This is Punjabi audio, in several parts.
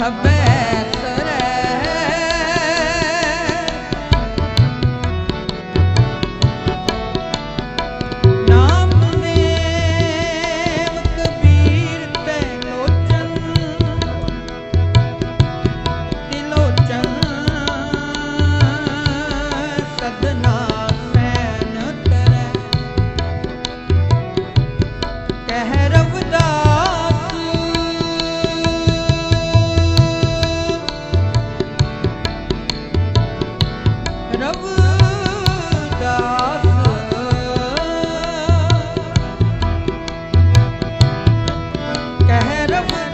a bad Come on.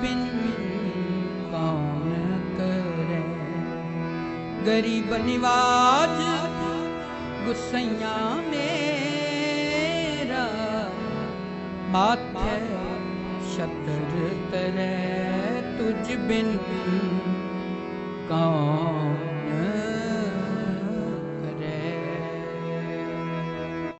ਬਿਨ ਕੌਣ ਕਰੇ ਗਰੀਬ ਨਿਵਾਜ ਗੁਸਈਆਂ ਮੇਰਾ ਮਾਥੇ ਸ਼ਤਰ ਤਰੇ ਤੁਝ ਬਿਨ ਕੌਣ